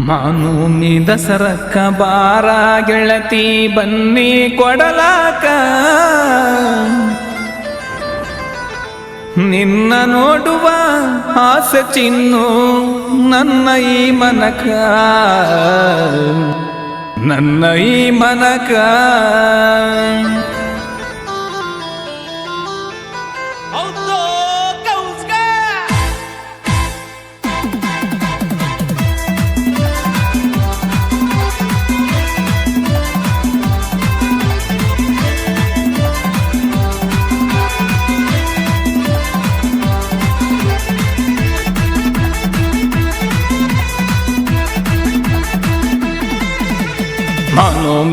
ಮಾನೂಮಿ ದಸರಕ್ಕ ಬಾರ ಗೆಳತಿ ಬನ್ನಿ ಕೊಡಲಾಕ. ನಿನ್ನ ನೋಡುವ ಆಸೆ ಚಿನ್ನು ನನ್ನ ಈ ಮನಕ. ನನ್ನ ಈ ಮನಕ.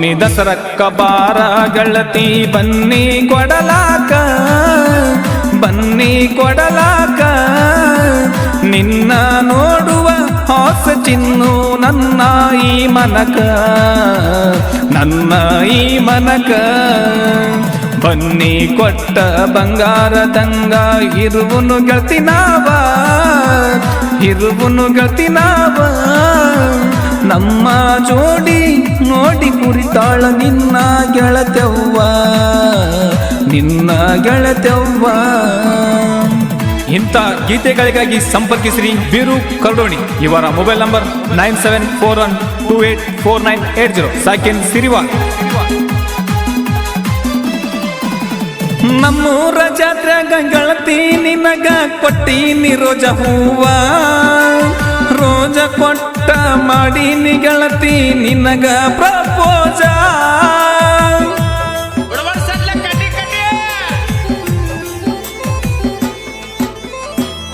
ಮಾನೋಮಿ ದಸರಕ್ಕ ಬಾರ ಗಳತಿ ಬನ್ನಿ ಕೊಡಲಾಕ ಬನ್ನಿ ಕೊಡಲಾಕ. ನಿನ್ನ ನೋಡುವ ಹಾಸ ಚಿನ್ನು ನನ್ನ ಈ ಮನಕ, ನನ್ನ ಈ ಮನಕ. ಬನ್ನಿ ಕೊಟ್ಟ ಬಂಗಾರದಂಗ ಇರುವುನು ಇರುವನು ಗತಿನಾವ ಇರುವುನು ಗತಿನಾವ ನಾವ. ನಮ್ಮ ಜೋಡಿ ನೋಡಿ ಕುರಿತಾಳ ನಿನ್ನ ಗೆಳತೆವ್ವ. ನಿನ್ನ ಗೆಳತೆವ್ವ. ಇಂಥ ಗೀತೆಗಳಿಗಾಗಿ ಸಂಪರ್ಕಿಸಿರಿ ಬೀರು ಕರ್ಡೋಣಿ. ಇವರ mobile number nine seven four one two eight four nine eight zero. ಸಾಕಿನ್ ಸಿರಿವಾ. ನಮ್ಮೂರ ಜಾತ್ರೆಗ ಗೆಳತಿ ನಿನಗ ಕೊಟ್ಟೀನಿ ರೋಜ ಹೂವಾ. ಕೊಟ್ಟ ಮಾಡೀನಿ ಗೆಳತಿ ನಿನಗ ಪ್ರಪೋಜ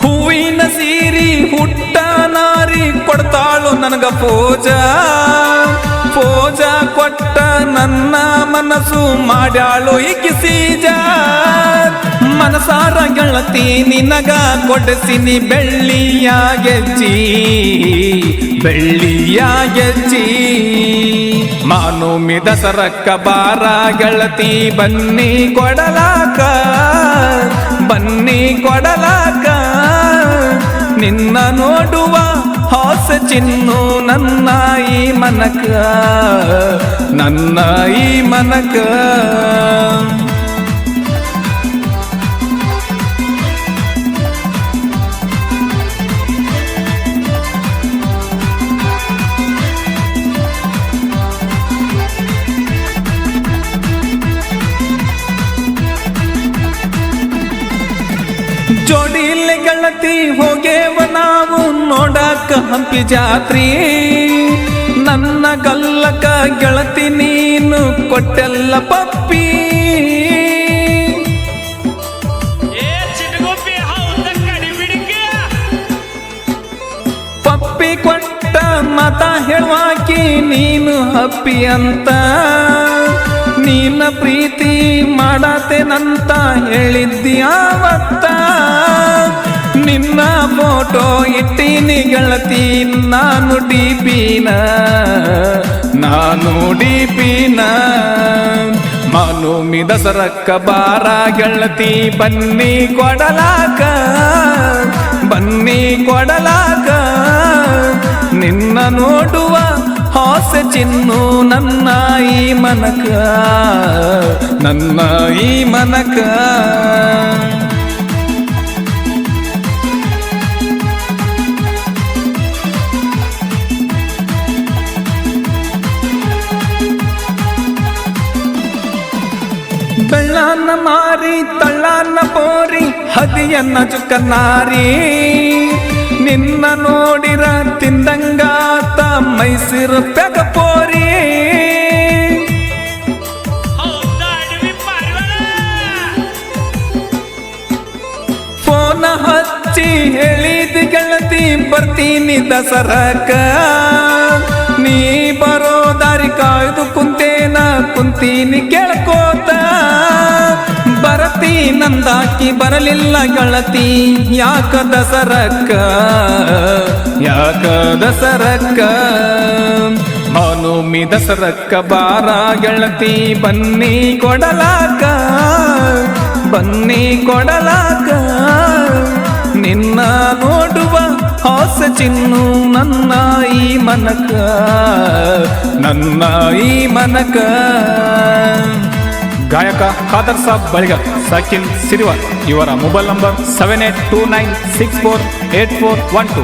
ಹೂವಿನ ಸೀರಿ ಹುಟ್ಟ ನಾರಿ ಕೊಡ್ತಾಳು ನನಗ ಪೂಜ. ಪೂಜ ಕೊಟ್ಟ ನನ್ನ ಮನಸ್ಸು ಮಾಡ್ಯಾಳು ಈಕಿ ಸೀಜ. ಮನಸಾರ ಗೆಳತಿ ನಿನಗ ಕೊಡಿಸಿನಿ ಬೆಳ್ಳಿಯ ಗೆಜ್ಜಿ ಬೆಳ್ಳಿಯ ಗೆಜ್ಜಿ ಮಾನೂಮಿ ದಸರಕ್ಕ ಬಾರ ಗೆಳತಿ ಬನ್ನಿ ಕೊಡಲಾಕ ಬನ್ನಿ ಕೊಡಲಾಕ. ನಿನ್ನ ನೋಡುವ ಹಾಸ ಚಿನ್ನು ನನ್ನ ಈ ಮನಕ ನನ್ನ ಈ ಮನಕ. ಜೋಡಿಲಿ ಗೆಳತಿ ಹೋಗೇವ ನಾವು ನೋಡಾಕ ಹಂಪಿ ಜಾತ್ರಿ. ನನ್ನ ಗಲ್ಲಕ ಗೆಳತಿ ನೀನು ಕೊಟ್ಟೆಲ್ಲ ಪಪ್ಪಿ. ಪಪ್ಪಿ ಕೊಟ್ಟ ಮತ ಹೇಳುವಾಕಿ ನೀನು ಹಪ್ಪಿ ಅಂತ. ನೀನ ಪ್ರೀತಿ ಮಾಡತೇನಂತ ಹೇಳಿದ್ಯಾವತ್ತ ಫೋಟೋ ಇಟ್ಟೀನಿ ಗೆಳತಿ, ನಾನು ಡಿಪಿನ ನಾನು ಡಿಪಿನ ಮಿದ ದಸರಕ್ಕ ಬಾರ ಗೆಳತಿ, ಬನ್ನಿ ಕೊಡಲಾಕ. ಬನ್ನಿ ಕೊಡಲಾಕ. ನಿನ್ನ ನೋಡುವ ಹಾಸ ಚಿನ್ನು ನನ್ನ ಈ ಮನಕ. ನನ್ನ ಈ ಮನಕ. ತಳ್ಳನ್ನ ಪೋರಿ, ಹದಿಯನ್ನ ಚುಕ್ಕನಾರಿ ನಿನ್ನ ನೋಡಿರ ತಿಂದಂಗಾತ ಮೈಸೂರು ಪೆಗ ಪೋರಿ. ಫೋನ ಹಚ್ಚಿ ಹೇಳಿದ ಗೆಳತಿ, ಬರ್ತೀನಿ ದಸರಕ. ನೀ ಬರೋ ದಾರಿ ಕಾಯ್ದು ಕುಂತೇನ, ಕುಂತೀನಿ ಕೇಳ್ಕೋತ. ನಂದಾಕಿ ಬರಲಿಲ್ಲ ಗೆಳತಿ. ಯಾಕ ದಸರಕ್ಕ? ಯಾಕ ದಸರಕ್ಕ? ಮನೋಮಿ ದಸರಕ್ಕ ಬಾರ ಗೆಳತಿ, ಬನ್ನಿ ಕೊಡಲಾಕ. ಬನ್ನಿ ಕೊಡಲಾಕ. ನಿನ್ನ ನೋಡುವ ಆಸೆ ಚಿನ್ನು ನನ್ನ ಈ ಮನಕ. ನನ್ನ ಈ ಮನಕ. ಗಾಯಕ ಖಾದರ್ ಸಾಬ್ ಬಳಿಗರ್ ಸಾಕಿನ್ ಸಿರಿವರ್. ಇವರ mobile number seven eight two nine six four eight four one two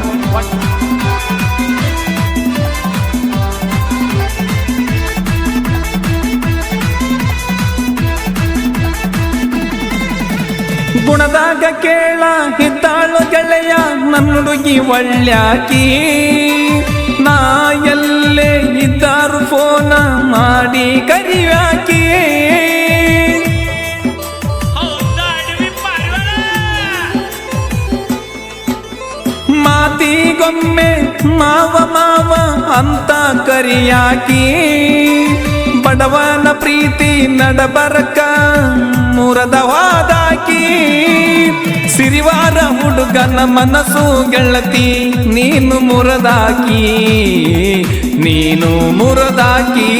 ಗುಣದಾಗ ಕೇಳ ಇದ್ದಾಳು ಗೆಳೆಯ ನನ್ನ ಹುಡುಗಿ ಒಳ್ಳ್ಯಾಕಿ ನಾ ಎಲ್ಲೇ ಇದ್ದಾರು ಫೋನ ಮಾಡಿ ಕರಿಯಾಕಿ ಮಾತಿಗೊಮ್ಮೆ ಮಾವ ಮಾವ ಅಂತ ಕರಿಯಾಕಿ, ಬಡವನ ಪ್ರೀತಿ ನಡಬರಕ ಮುರದ ವಾದಾಕಿ ಸಿರಿವಾರ ಹುಡುಗನ ಮನಸ್ಸು ಗೆಳತಿ ನೀನು ಮುರದಾಕಿ ನೀನು ಮುರದಾಕಿ.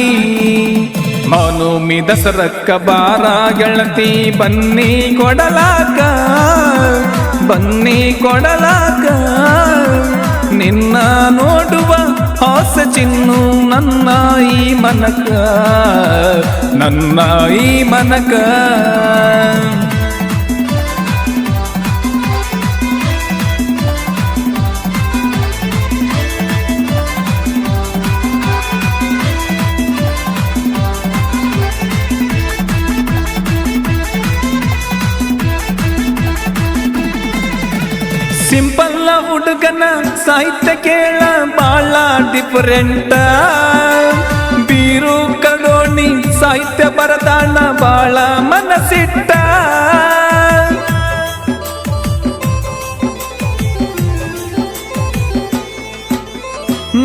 ಮನುಮಿ ದಸರಕ್ಕ ಬಾರ ಗೆಳತಿ, ಬನ್ನಿ ಕೊಡಲಾಕ ಬನ್ನಿ ಕೊಡಲಾಕ. ನಿನ್ನ ನೋಡುವ ಹೊಸ ಚಿನ್ನು ನನ್ನ ಈ ಮನಕ ನನ್ನ ಈ ಮನಕ. ಹುಡುಗನ ಸಾಹಿತ್ಯ ಕೇಳ ಬಾಳ ಡಿಫರೆಂಟ ಬೀರು ಕಡೋಣಿ ಸಾಹಿತ್ಯ ಬರದಾಣ ಬಾಳ ಮನಸ್ಸಿಟ್ಟ.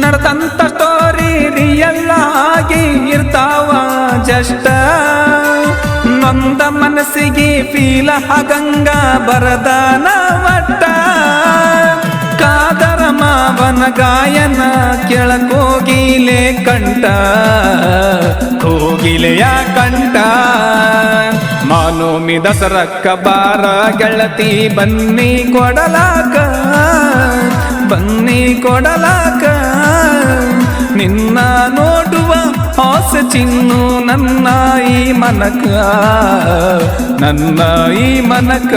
ನಡೆದಂತ ಸ್ಟೋರಿ ರಿಯಲ್ ಆಗಿ ಇರ್ತಾವ ಜಸ್ಟ ನೊಂದ ಮನಸ್ಸಿಗೆ ಫೀಲ ಹಗಂಗ ಬರದಾನ ಮಟ್ಟ ಕಾದರ ಮಾವನ ಗಾಯನ ಕೆಳಕೋಗಿಲೆ ಕಂಠ. ಕೋಗಿಲೆಯ ಕಂಠ. ಮಾನೋಮಿ ದಸರಕ್ಕ ಬಾರ ಗೆಳತಿ ಬನ್ನಿ ಕೊಡಲಾಕ. ಬನ್ನಿ ಕೊಡಲಾಕ. ನಿನ್ನ ನೋಡುವ ಆಸೆ ಚಿನ್ನು ನನ್ನ ಈ ಮನಕ. ನನ್ನ ಈ ಮನಕ.